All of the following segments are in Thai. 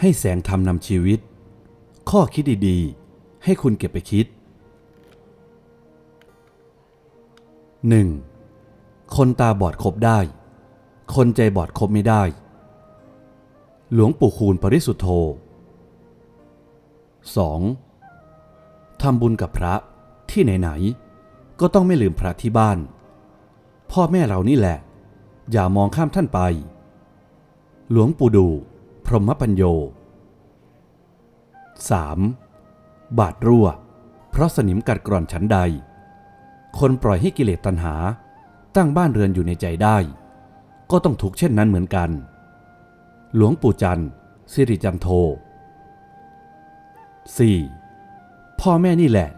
ให้แสงธรรมนำชีวิต ข้อคิดดีๆ ให้คุณเก็บไปคิด 1. คนตาบอดคบได้ คนใจบอดคบไม่ได้ หลวงปู่คูณปริสุทธโธ 2. ทำบุญกับพระที่ไหนๆก็ต้องไม่ลืมพระที่บ้าน พ่อแม่เรานี่แหละ อย่ามองข้ามท่านไป หลวงปู่ดู พรหมปัญโย 3. บาดรั่ว เพราะสนิมกัดกร่อนชั้นใด คนปล่อยให้กิเลสตัณหา ตั้งบ้านเรือนอยู่ในใจได้ ก็ต้องถูกเช่นนั้นเหมือนกัน หลวงปู่จันทร์สิริจันโท 4. พ่อแม่นี่แหละ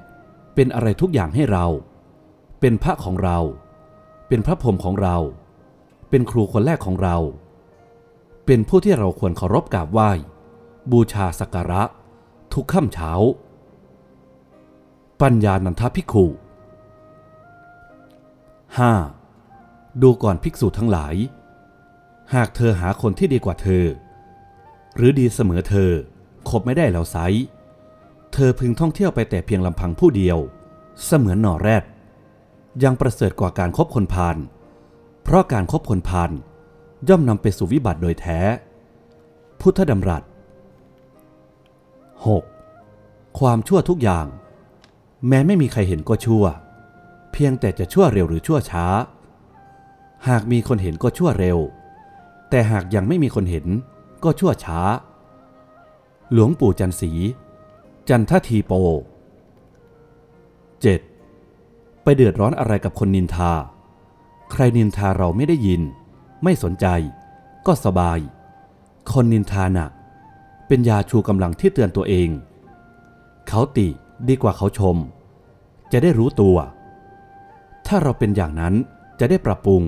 เป็นอะไรทุกอย่างให้เรา เป็นพระของเรา เป็นพระพรหมของเรา เป็นครูคนแรกของเรา เป็นผู้ที่เราควรเคารพกราบไหว้ บูชาสักการะ ทุกค่ำเช้า ปัญญานันทภิกขุ 5. ดูก่อนภิกษุทั้งหลาย หากเธอหาคนที่ดีกว่าเธอ หรือดีเสมอเธอคบไม่ได้แล้วไซเธอพึงท่องเที่ยวไปแต่เพียงลำพังผู้เดียว เสมือนหน่อแรด ยังประเสริฐกว่าการคบคนพาลเพราะการคบคนพาล ย่อมนำไปสู่วิบัติโดยแท้ พุทธดำรัส 6. ความชั่วทุกอย่าง แม้ไม่มีใครเห็นก็ชั่ว เพียงแต่จะชั่วเร็วหรือชั่วช้า หากมีคนเห็นก็ชั่วเร็ว แต่หากยังไม่มีคนเห็นก็ชั่วช้า หลวงปู่จันสี จันททีโป 7. ไปเดือดร้อนอะไรกับคนนินทา ใครนินทาเราไม่ได้ยิน ไม่สนใจ ก็สบาย คนนินทานะเป็นยาชูกำลังที่เตือนตัวเอง เขาติดีกว่าเขาชม จะได้รู้ตัว ถ้าเราเป็นอย่างนั้นจะได้ปรับปรุง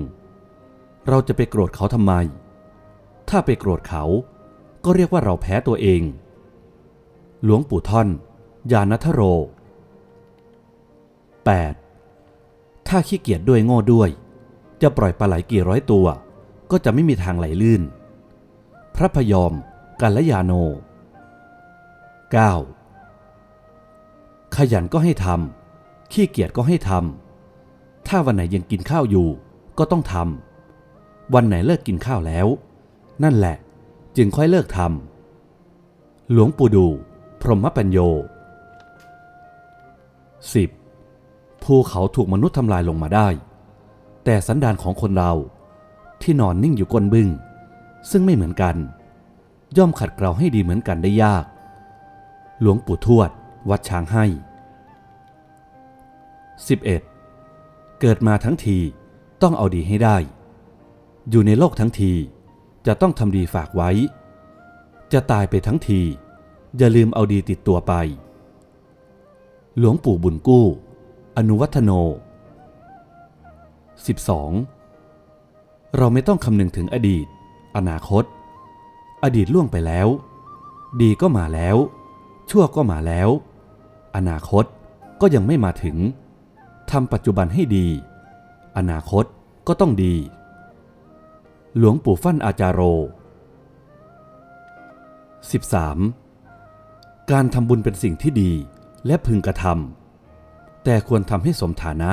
เราจะไปโกรธเขาทำไม ถ้าไปโกรธเขาก็เรียกว่าเราแพ้ตัวเอง หลวงปู่ท่อน ยานัทโร 8. ถ้าขี้เกียจด้วยโง่ด้วย จะปล่อยปลาไหลกี่ร้อยตัว ก็จะไม่มีทางไหลลื่น พระพยอมกัลยาโน 9. ขยันก็ให้ทำขี้เกียจก็ให้ทำถ้าวันไหนยังกินข้าวอยู่ก็ต้องทำวันไหนเลิกกินข้าวแล้ว นั่นแหละ จึงค่อยเลิกทำหลวงปู่ดู พรหมปัญโย 10. ภูเขาถูกมนุษย์ทำลายลงมาได้ แต่สันดานของคนเรา ที่นอนนิ่งอยู่ก้นบึง้งซึ่งไม่เหมือนกัน ย่อมขัดเกลาให้ดีเหมือนกันได้ยาก หลวงปู่ทวด วัดช้างให้ 11. เกิดมาทั้งทีต้องเอาดีให้ได้ อยู่ในโลกทั้งทีจะต้องทำดีฝากไว้ จะตายไปทั้งที อย่าลืมเอาดีติดตัวไป หลวงปู่บุญกู้ อนุวัฒโน 12. เราไม่ต้องคำนึงถึงอดีต อนาคต อดีตล่วงไปแล้ว ดีก็มาแล้ว ชั่วก็มาแล้ว อนาคตก็ยังไม่มาถึงทำปัจจุบันให้ดี อนาคตก็ต้องดี หลวงปู่ฟั่นอาจารโร 13. การทำบุญเป็นสิ่งที่ดีและพึงกระทำแต่ควรทำให้สมฐานะ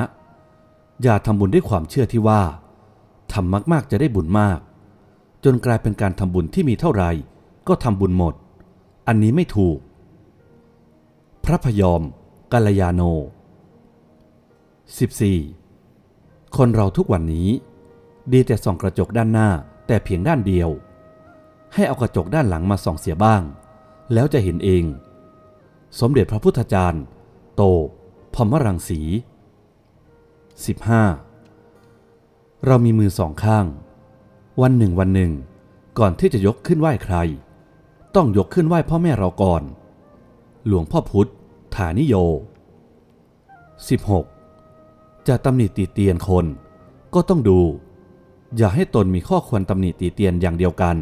อย่าทำบุญด้วยความเชื่อที่ว่า ทำมากๆจะได้บุญมาก จนกลายเป็นการทำบุญที่มีเท่าไหร่ ก็ทำบุญหมด อันนี้ไม่ถูก พระพยอมกัลยาโน 14. คนเราทุกวันนี้ ดีแต่ส่องกระจกด้านหน้าแต่เพียงด้านเดียว ให้เอากระจกด้านหลังมาส่องเสียบ้าง แล้วจะเห็นเอง สมเด็จพระพุทธจารย์ โตพรหมรังสี 15. เรามีมือสองข้าง วันหนึ่งวันหนึ่ง ก่อนที่จะยกขึ้นไหว้ใคร ต้องยกขึ้นไหว้พ่อแม่เราก่อน หลวงพ่อพุธฐานิโย 16. จะตำหนิตีเตียนคนก็ต้องดู อย่าให้ตนมีข้อควรตำหนิตีเตียนอย่างเดียวกัน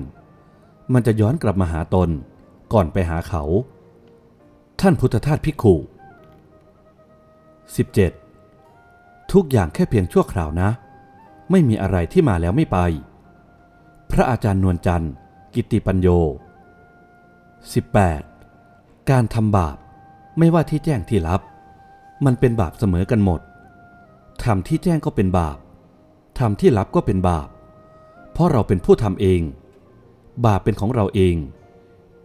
มันจะย้อนกลับมาหาตนก่อนไปหาเขา ท่านพุทธทาสพิกขุ 17. ทุกอย่างแค่เพียงชั่วคราวนะ ไม่มีอะไรที่มาแล้วไม่ไป พระอาจารย์นวลจันทร์ กิติปัญโย 18. การทำบาปไม่ว่าที่แจ้งที่ลับ มันเป็นบาปเสมอกันหมดทำที่แจ้งก็เป็นบาปทำที่ลับก็เป็นบาป เพราะเราเป็นผู้ทำเอง บาปเป็นของเราเอง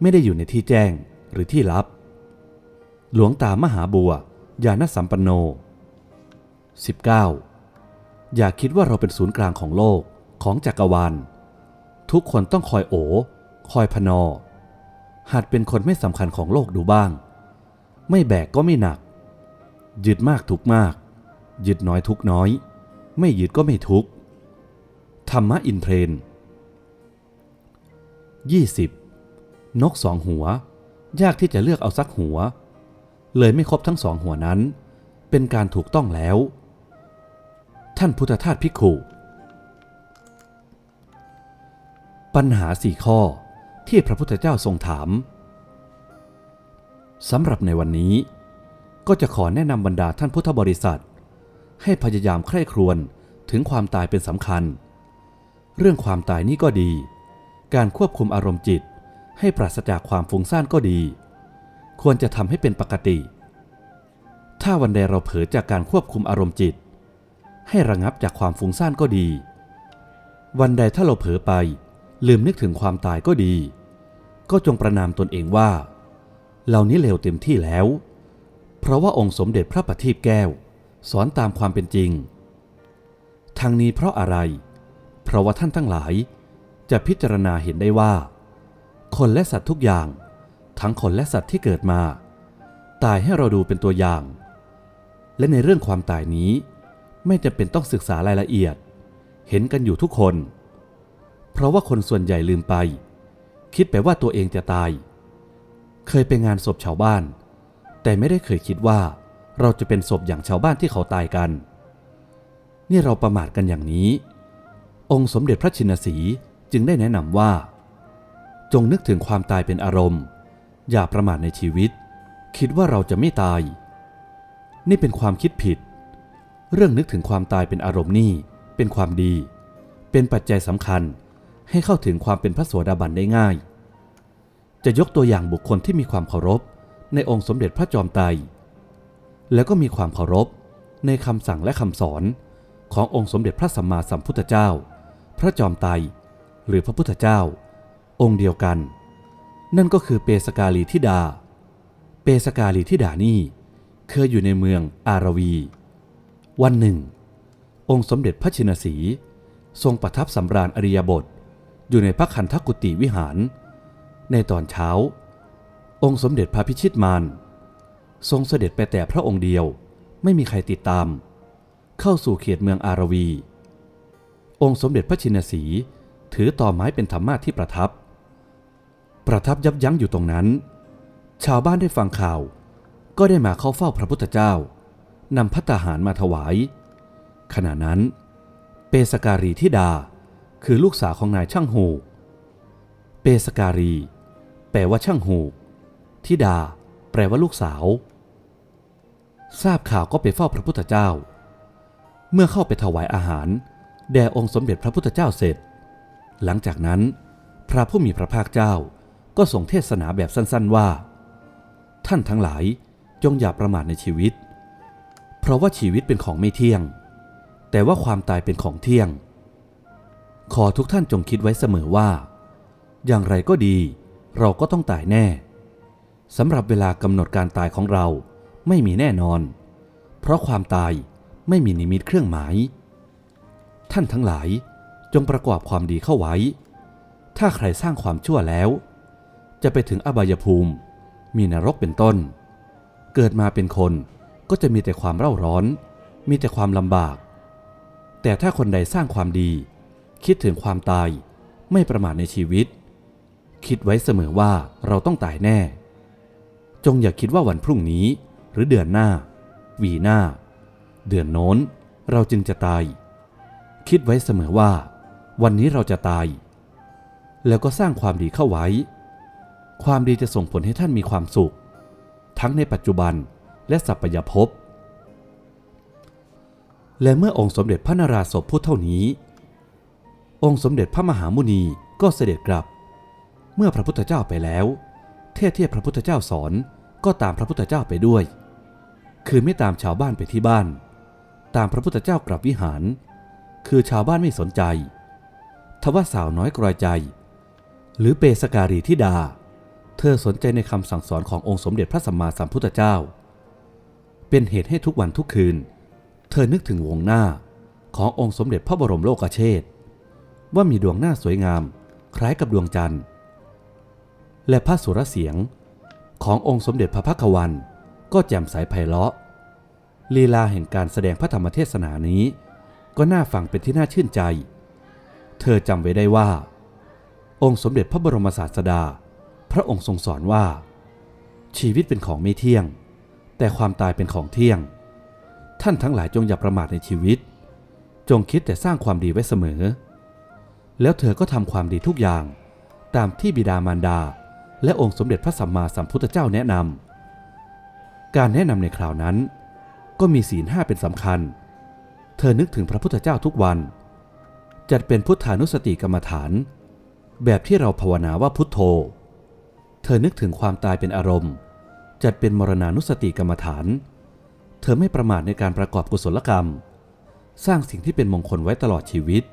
ไม่ได้อยู่ในที่แจ้งหรือที่ลับ หลวงตามหาบัว ญาณสัมปันโน 19. อย่าคิดว่าเราเป็นศูนย์กลางของโลกของจักรวาล ทุกคนต้องคอยโอคอยพนอ หัดเป็นคนไม่สำคัญของโลกดูบ้าง ไม่แบกก็ไม่หนัก ยึดมากทุกมาก ยึดน้อยทุกน้อย ไม่ยึดก็ไม่ทุก ธรรมะอินเทรน 20. นกสองหัว ยากที่จะเลือกเอาสักหัว เลยไม่ครบทั้งสองหัวนั้น เป็นการถูกต้องแล้ว ท่านพุทธทาสพิกุปัญหาสี่ข้อที่พระพุทธเจ้าทรงถามสำหรับในวันนี้ ก็จะขอแนะนำบรรดาท่านพุทธบริษัท ให้พยายามใคร่ครวญถึงความตายเป็นสำคัญ เรื่องความตายนี่ก็ดี การควบคุมอารมณ์จิต ให้ปราศจากความฟุ้งซ่านก็ดี ควรจะทำให้เป็นปกติ ถ้าวันใดเราเผลอจากการควบคุมอารมณ์จิต ให้ระงับจากความฟุ้งซ่านก็ดี วันใดถ้าเราเผลอไป ลืมนึกถึงความตายก็ดี ก็จงประนามตนเองว่าเหล่านี้เลวเต็มที่แล้ว เพราะว่าองค์สมเด็จพระประทีปแก้ว สอนตามความเป็นจริงทางนี้เพราะอะไร เพราะว่าท่านทั้งหลาย จะพิจารณาเห็นได้ว่า คนและสัตว์ทุกอย่าง ทั้งคนและสัตว์ที่เกิดมา ตายให้เราดูเป็นตัวอย่าง และในเรื่องความตายนี้ ไม่จำเป็นต้องศึกษารายละเอียด เห็นกันอยู่ทุกคน เพราะว่าคนส่วนใหญ่ลืมไป คิดไปว่าตัวเองจะตาย เคยไปงานศพชาวบ้าน แต่ไม่ได้เคยคิดว่า เราจะเป็นศพอย่างชาวบ้านที่เขาตายกัน นี่เราประมาทกันอย่างนี้ องค์สมเด็จพระชินสีห์จึงได้แนะนำว่า จงนึกถึงความตายเป็นอารมณ์ อย่าประมาทในชีวิต คิดว่าเราจะไม่ตาย นี่เป็นความคิดผิด เรื่องนึกถึงความตายเป็นอารมณ์นี่เป็นความดี เป็นปัจจัยสำคัญให้เข้าถึงความเป็นพระโสดาบันได้ง่าย จะยกตัวอย่างบุคคลที่มีความเคารพในองค์สมเด็จพระจอมไตร แล้วก็มีความเคารพในคำสั่งและคำสอนขององค์สมเด็จพระสัมมาสัมพุทธเจ้า พระจอมไตรหรือพระพุทธเจ้า องค์เดียวกัน นั่นก็คือเปสกาลีธิดา เปสกาลีธิดานี่เคยอยู่ในเมืองอารวี วันหนึ่ง องค์สมเด็จพระชินสี ทรงประทับสำราญอริยบท อยู่ในพระคันธกุติวิหาร ในตอนเช้า องค์สมเด็จพระพิชิตมารทรงเสด็จไปแต่พระองค์เดียวไม่มีใครติดตาม เข้าสู่เขตเมืองอารวี องค์สมเด็จพระชินสี ถือต่อไม้เป็นธรรมาที่ประทับ ประทับยับยั้งอยู่ตรงนั้น ชาวบ้านได้ฟังข่าว ก็ได้มาเข้าเฝ้าพระพุทธเจ้า นำพัตาหารมาถวาย ขณะนั้น เปสการีทิดาคือลูกสาวของนายช่างหูก เปสการี แปลว่าช่างหูกทิดา แปลว่าลูกสาว ทราบข่าวก็ไปเฝ้าพระพุทธเจ้า เมื่อเข้าไปถวายอาหาร แด่องค์สมเด็จพระพุทธเจ้าเสร็จ หลังจากนั้น พระผู้มีพระภาคเจ้าก็ส่งเทศนาแบบสั้นๆว่า ท่านทั้งหลายจงอย่าประมาทในชีวิต เพราะว่าชีวิตเป็นของไม่เที่ยง แต่ว่าความตายเป็นของเที่ยง ขอทุกท่านจงคิดไว้เสมอว่า อย่างไรก็ดี เราก็ต้องตายแน่สำหรับเวลากำหนดการตายของเราไม่มีแน่นอน เพราะความตายไม่มีนิมิตเครื่องหมาย ท่านทั้งหลายจงประกอบความดีเข้าไว้ ถ้าใครสร้างความชั่วแล้ว จะไปถึงอบายภูมิ มีนรกเป็นต้น เกิดมาเป็นคน ก็จะมีแต่ความเร่าร้อน มีแต่ความลำบาก แต่ถ้าคนใดสร้างความดี คิดถึงความตาย ไม่ประมาทในชีวิต คิดไว้เสมอว่าเราต้องตายแน่ จงอย่าคิดว่าวันพรุ่งนี้ หรือเดือนหน้า วีหน้า เดือนโน้น เราจึงจะตาย คิดไว้เสมอว่า วันนี้เราจะตาย แล้วก็สร้างความดีเข้าไว้ ความดีจะส่งผลให้ท่านมีความสุข ทั้งในปัจจุบัน และสัพพยภพ และเมื่อองค์สมเด็จพระนราศพพูดเท่านี้ องค์สมเด็จพระมหามุนีก็เสด็จกลับ เมื่อพระพุทธเจ้าไปแล้ว เทศเทียพระพุทธเจ้าสอนก็ตามพระพุทธเจ้าไปด้วย คือไม่ตามชาวบ้านไปที่บ้าน ตามพระพุทธเจ้ากลับวิหาร คือชาวบ้านไม่สนใจ ทว่าสาวน้อยกรอยใจ หรือเปสการีทิดา เธอสนใจในคำสั่งสอนขององค์สมเด็จพระสัมมาสัมพุทธเจ้า เป็นเหตุให้ทุกวันทุกคืน เธอนึกถึงวงหน้าขององค์สมเด็จพระบรมโลกเชษฐ์ว่ามีดวงหน้าสวยงาม คล้ายกับดวงจันทร์ และพระสุรเสียงขององค์สมเด็จพระพักวันก็แจ่มใสไพเราะลีลาแห่งการแสดงพระธรรมเทศนานี้ ก็น่าฟังเป็นที่น่าชื่นใจ เธอจำไว้ได้ว่า องค์สมเด็จพระบรมศาสดา พระองค์ทรงสอนว่า ชีวิตเป็นของไม่เที่ยง แต่ความตายเป็นของเที่ยง ท่านทั้งหลายจงอย่าประมาทในชีวิต จงคิดแต่สร้างความดีไว้เสมอ แล้วเธอก็ทำความดีทุกอย่าง ตามที่บิดามารดา และองค์สมเด็จพระสัมมาสัมพุทธเจ้าแนะนำการแนะนำในคราวนั้น ก็มีศีลห้าเป็นสำคัญ เธอนึกถึงพระพุทธเจ้าทุกวัน จัดเป็นพุทธานุสติกรรมฐาน แบบที่เราภาวนาว่าพุทโธ เธอนึกถึงความตายเป็นอารมณ์ จัดเป็นมรณานุสติกรรมฐาน เธอไม่ประมาทในการประกอบกุศลกรรม สร้างสิ่งที่เป็นมงคลไว้ตลอดชีวิต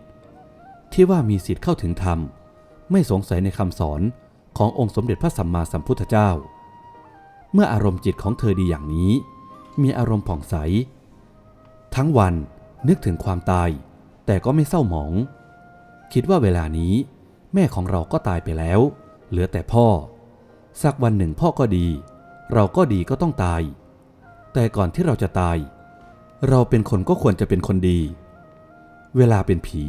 ที่ว่ามีสิทธิ์เข้าถึงธรรม ไม่สงสัยในคำสอนขององค์สมเด็จพระสัมมาสัมพุทธเจ้า เมื่ออารมณ์จิตของเธอดีอย่างนี้ มีอารมณ์ผ่องใส ทั้งวันนึกถึงความตาย แต่ก็ไม่เศร้าหมอง คิดว่าเวลานี้ แม่ของเราก็ตายไปแล้ว เหลือแต่พ่อ สักวันหนึ่งพ่อก็ดี เราก็ดีก็ต้องตาย แต่ก่อนที่เราจะตาย เราเป็นคนก็ควรจะเป็นคนดี เวลาเป็นผี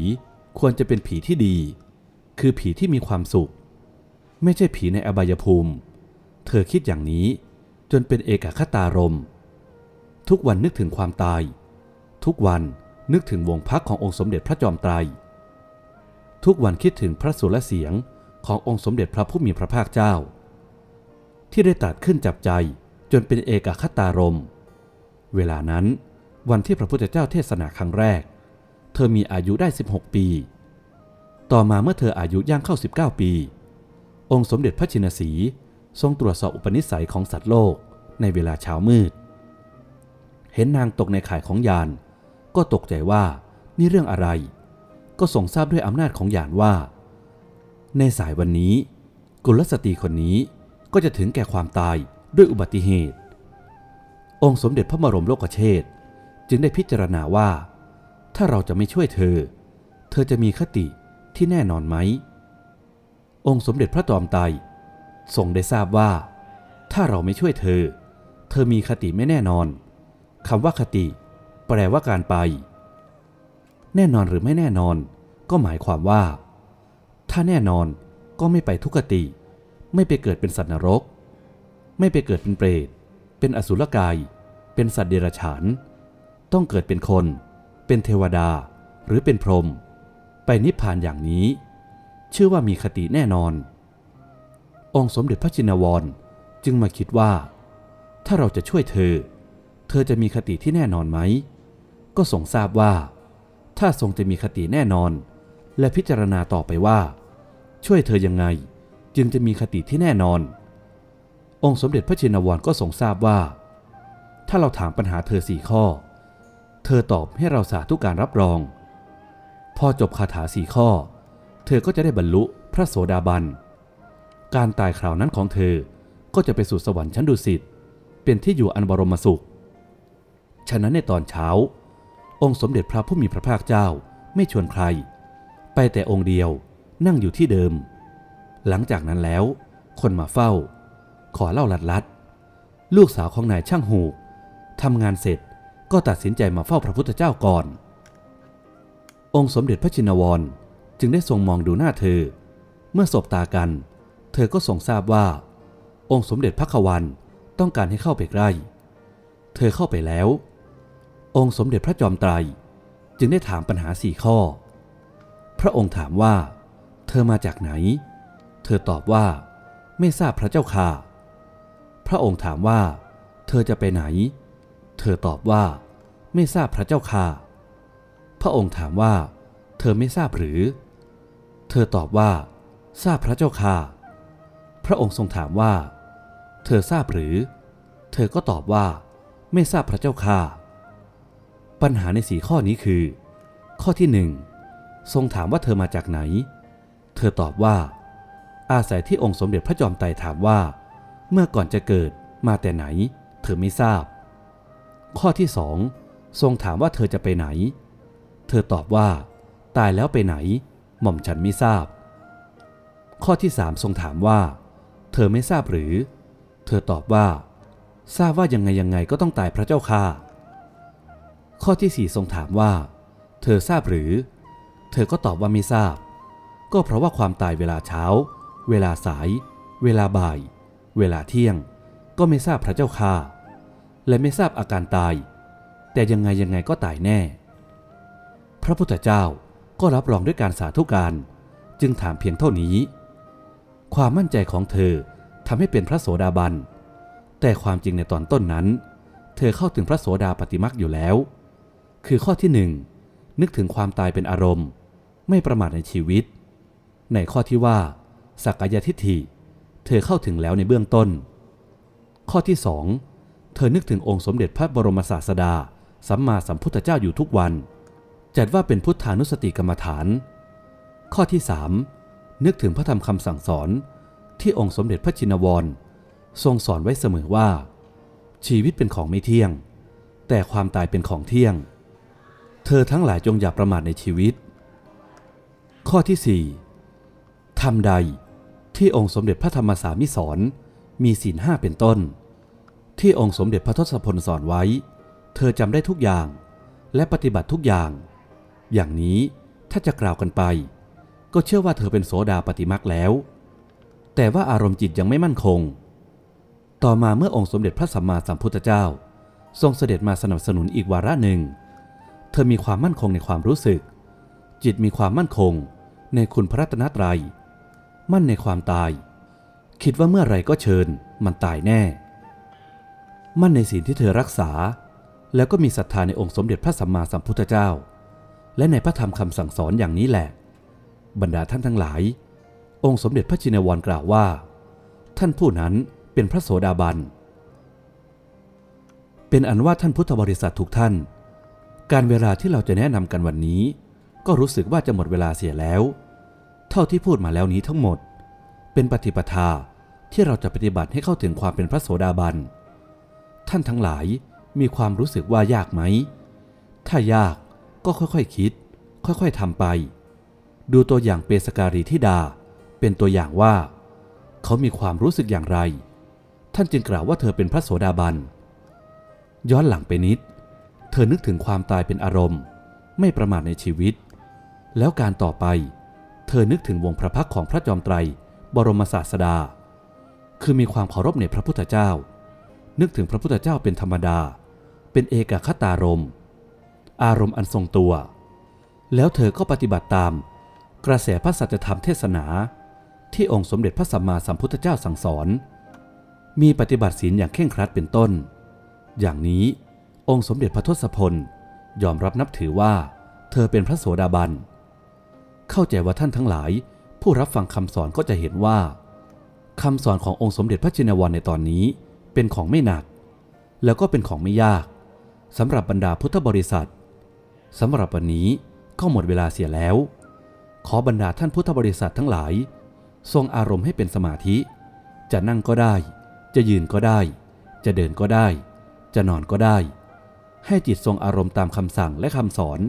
ควรจะเป็นผีที่ดี คือผีที่มีความสุข ไม่ใช่ผีในอบายภูมิ เธอคิดอย่างนี้จนเป็นเอกคตารม ทุกวันนึกถึงความตาย ทุกวันนึกถึงวงพักขององค์สมเด็จพระจอมไตร ทุกวันคิดถึงพระสุรเสียงขององค์สมเด็จพระผู้มีพระภาคเจ้า ที่ได้ตัดขึ้นจับใจจนเป็นเอกคตารม เวลานั้น วันที่พระพุทธเจ้าเทศนาครั้งแรก เธอมีอายุได้ 16 ปี ต่อมาเมื่อเธออายุย่างเข้า 19 ปี องค์สมเด็จพระชินสี ทรงตรวจสอบอุปนิสัยของสัตว์โลกในเวลาเช้ามืด เห็นนางตกในข่ายของยาน ก็ตกใจว่านี่เรื่องอะไร ก็ทรงทราบด้วยอำนาจของยานว่า ในสายวันนี้ กุลสตรีคนนี้ ก็จะถึงแก่ความตายด้วยอุบัติเหตุ องค์สมเด็จพระบรมโลกเชษจึงได้พิจารณาว่า ถ้าเราจะไม่ช่วยเธอ เธอจะมีคติที่แน่นอนไหม องค์สมเด็จพระจอมไตทรงได้ทราบว่า ถ้าเราไม่ช่วยเธอ เธอมีคติไม่แน่นอนคำว่าคติ แปลว่าการไป แน่นอนหรือไม่แน่นอน ก็หมายความว่า ถ้าแน่นอนก็ไม่ไปทุกขติ ไม่ไปเกิดเป็นสัตว์นรก ไม่ไปเกิดเป็นเปรต เป็นอสุรกาย เป็นสัตว์เดรัจฉาน ต้องเกิดเป็นคน เป็นเทวดา หรือเป็นพรหม ไปนิพพานอย่างนี้ ชื่อว่ามีคติแน่นอน องค์สมเด็จพระจินวรจึงมาคิดว่า ถ้าเราจะช่วยเธอ เธอจะมีคติที่แน่นอนไหม ก็ทรงทราบว่า ถ้าทรงจะมีคติแน่นอน และพิจารณาต่อไปว่า ช่วยเธอยังไง จึงจะมีคติที่แน่นอน องค์สมเด็จพระชินวรก็ทรงทราบว่า ถ้าเราถามปัญหาเธอสี่ข้อ เธอตอบให้เราสาธุการรับรอง พอจบคาถาสี่ข้อ เธอก็จะได้บรรลุพระโสดาบัน การตายคราวนั้นของเธอก็จะไปสู่สวรรค์ชั้นดุสิตเป็นที่อยู่อันบรมสุข ฉะนั้นในตอนเช้า องค์สมเด็จพระผู้มีพระภาคเจ้าไม่ชวนใคร ไปแต่องค์เดียวนั่งอยู่ที่เดิม หลังจากนั้นแล้ว คนมาเฝ้า ขอเล่าลัดลัด ลูกสาวของนายช่างหูกทำงานเสร็จก็ตัดสินใจมาเฝ้าพระพุทธเจ้าก่อน องค์สมเด็จพระจินวรจึงได้ทรงมองดูหน้าเธอ เมื่อสบตากัน เธอก็ทรงทราบว่า องค์สมเด็จพระขวันต้องการให้เข้าไปใกล้ เธอเข้าไปแล้ว องค์สมเด็จพระจอมไตร จึงได้ถามปัญหาสี่ข้อ พระองค์ถามว่า เธอมาจากไหน เธอตอบว่า ไม่ทราบพระเจ้าค่ะ พระองค์ถามว่า เธอจะไปไหน เธอตอบว่า ไม่ทราบพระเจ้าค่ะ พระองค์ถามว่า เธอไม่ทราบหรือ เธอตอบว่า ทราบพระเจ้าค่ะ พระองค์ทรงถามว่า เธอทราบหรือ เธอก็ตอบว่า ไม่ทราบพระเจ้าค่ะ ปัญหาในสีข้อนี้คือ ข้อที่หนึ่งทรงถามว่าเธอมาจากไหน เธอตอบว่า อาศัยที่องค์สมเด็จพระจอมไตรถามว่า เมื่อก่อนจะเกิดมาแต่ไหน เธอไม่ทราบ ข้อที่สองทรงถามว่าเธอจะไปไหน เธอตอบว่า ตายแล้วไปไหน หม่อมฉันไม่ทราบ ข้อที่สามทรงถามว่า เธอไม่ทราบหรือ เธอตอบว่า ทราบว่ายังไงยังไงก็ต้องตายพระเจ้าค่ะ ข้อที่สี่ทรงถามว่า เธอทราบหรือ เธอก็ตอบว่าไม่ทราบ ก็เพราะว่าความตายเวลาเช้า เวลาสาย เวลาบ่าย เวลาเที่ยง ก็ไม่ทราบพระเจ้าค่ะและไม่ทราบอาการตาย แต่ยังไงยังไงก็ตายแน่ พระพุทธเจ้าก็รับรองด้วยการสาธุการ จึงถามเพียงเท่านี้ ความมั่นใจของเธอทำให้เป็นพระโสดาบัน แต่ความจริงในตอนต้นนั้น เธอเข้าถึงพระโสดาปฏิมักอยู่แล้ว คือข้อที่หนึ่งนึกถึงความตายเป็นอารมณ์ ไม่ประมาทในชีวิต ในข้อที่ว่า สักกายทิฏฐิ เธอเข้าถึงแล้วในเบื้องต้น ข้อที่สองเธอนึกถึงองค์สมเด็จพระบรมศาสดา สัมมาสัมพุทธเจ้าอยู่ทุกวัน จัดว่าเป็นพุทธานุสติกรรมฐาน ข้อที่สามนึกถึงพระธรรมคำสั่งสอนที่องค์สมเด็จพระจินวร ทรงสอนไว้เสมอว่า ชีวิตเป็นของไม่เที่ยง แต่ความตายเป็นของเที่ยง เธอทั้งหลายจงอย่าประมาทในชีวิต ข้อที่สี่ทำใด ที่องค์สมเด็จพระธรรมสามิสอนมีศีลห้าเป็นต้น ที่องค์สมเด็จพระทศพลสอนไว้ เธอจำได้ทุกอย่างและปฏิบัติทุกอย่าง อย่างนี้ถ้าจะกล่าวกันไป ก็เชื่อว่าเธอเป็นโสดาปฏิมักแล้ว แต่ว่าอารมณ์จิตยังไม่มั่นคง ต่อมาเมื่อองค์สมเด็จพระสัมมาสัมพุทธเจ้า ทรงเสด็จมาสนับสนุนอีกวาระหนึ่ง เธอมีความมั่นคงในความรู้สึก จิตมีความมั่นคงในคุณพระรัตนตรยัย มั่นในความตาย คิดว่าเมื่อไรก็เชิญมันตายแน่ มั่นในศีลที่เธอรักษา แล้วก็มีศรัทธาในองค์สมเด็จพระสัมมาสัมพุทธเจ้า และในพระธรรมคำสั่งสอนอย่างนี้แหละ บรรดาท่านทั้งหลาย องค์สมเด็จพระจินวรกล่าวว่า ท่านผู้นั้นเป็นพระโสดาบัน เป็นอันว่าท่านพุทธบริษัททุกท่าน การเวลาที่เราจะแนะนำกันวันนี้ ก็รู้สึกว่าจะหมดเวลาเสียแล้ว เท่าที่พูดมาแล้วนี้ทั้งหมด เป็นปฏิปทาที่เราจะปฏิบัติให้เข้าถึงความเป็นพระโสดาบัน ท่านทั้งหลายมีความรู้สึกว่ายากไหม ถ้ายากก็ค่อยๆคคิด ค่อยๆทำไป ดูตัวอย่างเปสการีทิดา เป็นตัวอย่างว่า เขามีความรู้สึกอย่างไร ท่านจึงกล่าวว่าเธอเป็นพระโสดาบัน ย้อนหลังไปนิด เธอนึกถึงความตายเป็นอารมณ์ ไม่ประมาทในชีวิต แล้วการต่อไป เธอนึกถึงวงพระพักของพระจอมไตร บรมศาสดา คือมีความเคารพในพระพุทธเจ้า นึกถึงพระพุทธเจ้าเป็นธรรมดา เป็นเอกคตารมณ์อารมณ์อันทรงตัว แล้วเธอก็ปฏิบัติตาม กระแสพระสัจธรรมเทศนา ที่องค์สมเด็จพระสัมมาสัมพุทธเจ้าสั่งสอน มีปฏิบัติศีลอย่างเคร่งครัดเป็นต้น อย่างนี้องค์สมเด็จพระทศพลยอมรับนับถือว่า เธอเป็นพระโสดาบัน เข้าใจว่าท่านทั้งหลาย ผู้รับฟังคำสอนก็จะเห็นว่าคำสอนขององค์สมเด็จพระจินวรในตอนนี้ เป็นของไม่หนัก แล้วก็เป็นของไม่ยากสำหรับบรรดาพุทธบริษัทสำหรับวันนี้ก็หมดเวลาเสียแล้ว ขอบรรดาท่านพุทธบริษัททั้งหลาย ทรงอารมณ์ให้เป็นสมาธิ จะนั่งก็ได้ จะยืนก็ได้ จะเดินก็ได้ จะนอนก็ได้ ให้จิตทรงอารมณ์ตามคำสั่งและคำสอน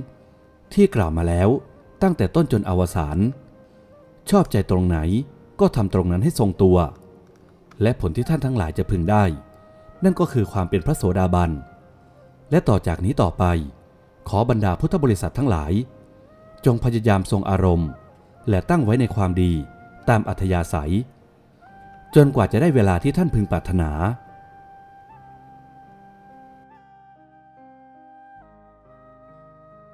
ที่กล่าวมาแล้ว ตั้งแต่ต้นจนอวสานชอบใจตรงไหนก็ทำตรงนั้นให้ทรงตัว และผลที่ท่านทั้งหลายจะพึงได้ นั่นก็คือความเป็นพระโสดาบัน และต่อจากนี้ต่อไป ขอบรรดาพุทธบริษัททั้งหลาย จงพยายามทรงอารมณ์ และตั้งไว้ในความดีตามอัธยาศัย จนกว่าจะได้เวลาที่ท่านพึงปรารถนา